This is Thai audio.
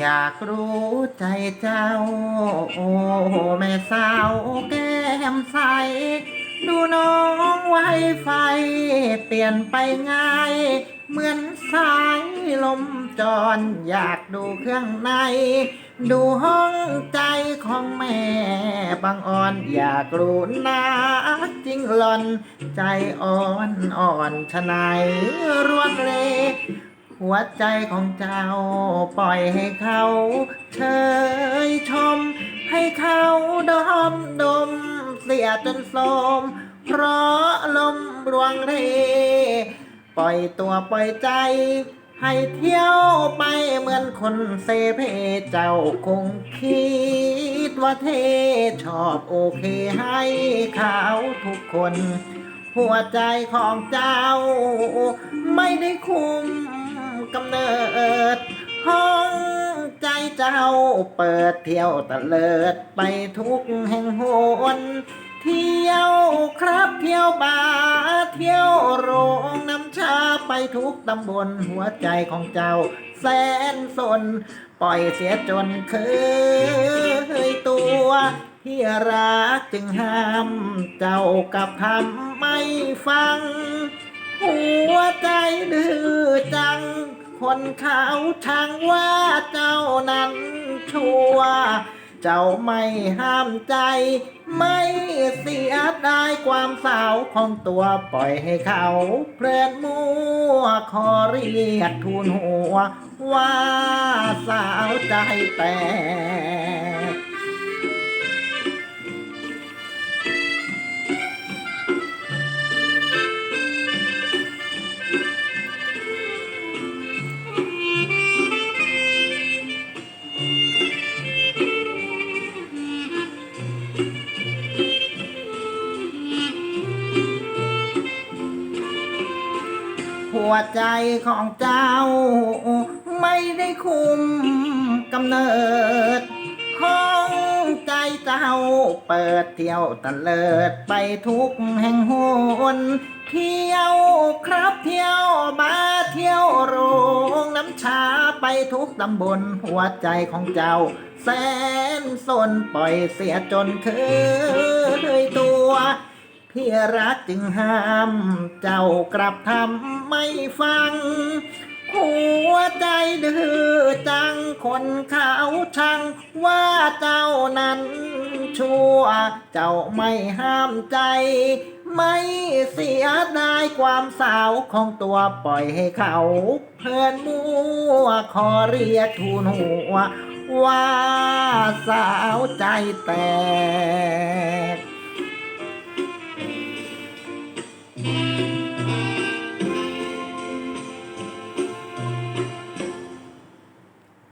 อยากรู้ใจเจ้า โอ้แม่สาวแก้มใส ดูน้องไวไฟ เปลี่ยนไปง่าย เหมือนสายลมจรอยากดูเครื่องใน ดูห้องใจของแม่บางอ่อนอยากรู้นะจริงหลอน ใจอ่อนอ่อนชะไหนายร หัวใจของเจ้า ปล่อยให้เขาเชยชม ให้เขาดมดม เสียจนโสม เพราะลมรวงเร ปล่อยตัวปล่อยใจ ให้เที่ยวไปเหมือนคนเซเพเจ้าคงคิดว่าเทชอบโอเคให้เขาทุกคน หัวใจของเจ้า ไม่ได้คุม กำเนิด ห้องใจเจ้าเปิดเที่ยวตะเลิดไปทุกแห่งหนเที่ยวครับเที่ยวบาเที่ยวโรงน้ำชาไปทุกตำบลหัวใจของเจ้า แสนสน ปล่อยเสียจนเคยตัวที่รักจึงห้ามเจ้ากับทำไม่ฟัง หัวใจดื้อจัง คนเขาช่างว่าเจ้านั้นชั่ว เจ้าไม่ห้ามใจ ไม่เสียดายความสาวของตัวปล่อยให้เขาเพลินมัวขอเรียกทูลหัว ว่าสาวใจแตก หัวใจของเจ้า ไม่ได้คุมกำเนิด ห้องใจเจ้าเปิดเที่ยวตะเลิดไปทุกแห่งหนเที่ยวครับเที่ยวบาเที่ยวโรงน้ำชาไปทุกตำบลหัวใจของเจ้า แสนสนปล่อยเสียจนคยตัว พี่รักจึงห้าม เจ้ากลับทำไม่ฟัง หัวใจดื้อจังคนเขาช่างว่าเจ้านั้นชั่ว เจ้าไม่ห้ามใจ ไม่เสียดายความสาวของตัวปล่อยให้เขาเพลินมัวขอเรียกทูลหัว ว่าสาวใจแตก